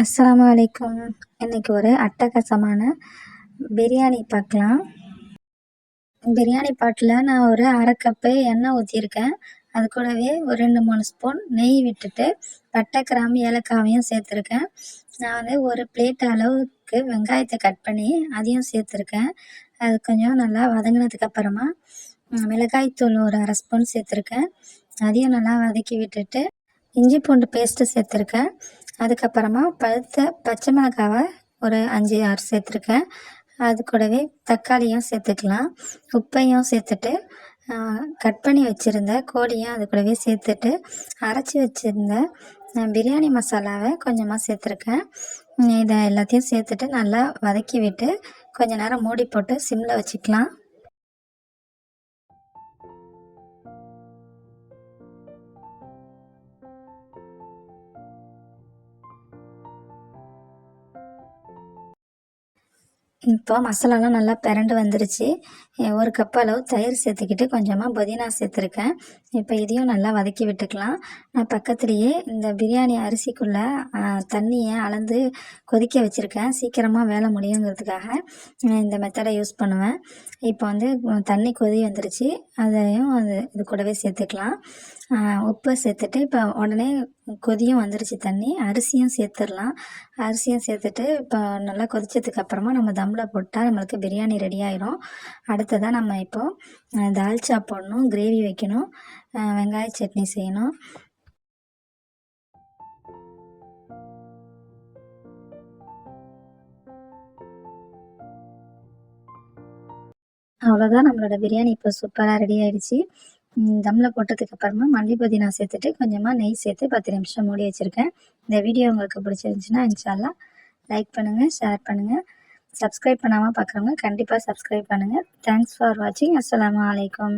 அஸ்லாம் அலைக்கும். இன்றைக்கி ஒரு அட்டகாசமான பிரியாணி பார்க்கலாம். பிரியாணி பாட்டில் நான் ஒரு அரை கப்பு எண்ணெய் ஊற்றிருக்கேன் அது கூடவே ஒரு ரெண்டு மூணு ஸ்பூன் நெய் விட்டுட்டு பட்டை கிராம்பு ஏலக்காவையும் சேர்த்துருக்கேன். நான் வந்து ஒரு பிளேட் அளவுக்கு வெங்காயத்தை கட் பண்ணி அதையும் சேர்த்துருக்கேன். அது கொஞ்சம் நல்லா வதங்கினதுக்கு அப்புறமா மிளகாய்த்தூள் ஒரு அரை ஸ்பூன் சேர்த்துருக்கேன். அதையும் நல்லா வதக்கி விட்டுட்டு இஞ்சி பூண்டு பேஸ்ட்டு சேர்த்துருக்கேன். அதுக்கப்புறமா பழுத்த பச்சை மிளகாவை ஒரு அஞ்சு ஆறு சேர்த்துருக்கேன். அது கூடவே தக்காளியும் சேர்த்துக்கலாம். உப்பையும் சேர்த்துட்டு கட் பண்ணி வச்சுருந்த கோழியும் அது கூடவே சேர்த்துட்டு அரைச்சி வச்சுருந்த பிரியாணி மசாலாவை கொஞ்சமாக சேர்த்துருக்கேன். இதை எல்லாத்தையும் சேர்த்துட்டு நல்லா வதக்கி விட்டு கொஞ்ச நேரம் மூடி போட்டு சிம்மில் வச்சுக்கலாம். இப்போ மசாலாலாம் நல்லா பிரண்டு வந்துருச்சு. ஒரு கப் அளவு தயிர் சேர்த்துக்கிட்டு கொஞ்சமாக புதினா சேர்த்துருக்கேன். இப்போ இதையும் நல்லா வதக்கி விட்டுக்கலாம். நான் பக்கத்துலேயே இந்த பிரியாணி அரிசிக்குள்ளே தண்ணியை அளந்து கொதிக்க வச்சுருக்கேன். சீக்கிரமாக வேலை முடியுங்கிறதுக்காக இந்த மெத்தடை யூஸ் பண்ணுவேன். இப்போ வந்து தண்ணி கொதி வந்துருச்சு. அதையும் அது இது கூடவே சேர்த்துக்கலாம். உப்பு சேர்த்துட்டு இப்போ உடனே கொதியும் வந்துருச்சு தண்ணி. அரிசியும் சேர்த்துடலாம். அரிசியும் சேர்த்துட்டு இப்போ நல்லா கொதிச்சதுக்கு அப்புறமா நம்ம தம்மில் போட்டால் நம்மளுக்கு பிரியாணி ரெடி ஆயிரும். அடுத்ததாக நம்ம இப்போது தால்ச்சா போடணும் கிரேவி வைக்கணும் வெங்காய சட்னி செய்யணும். அவ்வளோதான் நம்மளோட பிரியாணி இப்போ சூப்பராக ரெடி ஆகிடுச்சு தம்மில் போட்டதுக்கு அப்புறமா மல்லி புதினா சேர்த்துட்டு கொஞ்சமாக நெய் சேர்த்து பத்து நிமிஷம் மூடி வச்சுருக்கேன். இந்த வீடியோ உங்களுக்கு பிடிச்சிருந்துச்சின்னா இன்ஷால்லா லைக் பண்ணுங்கள் ஷேர் பண்ணுங்கள் சப்ஸ்கிரைப் பண்ணாமல் பார்க்குறவங்க கண்டிப்பாக சப்ஸ்கிரைப் பண்ணுங்கள் தேங்க்ஸ் ஃபார் வாட்சிங் அஸ்லாம் வலைக்கம்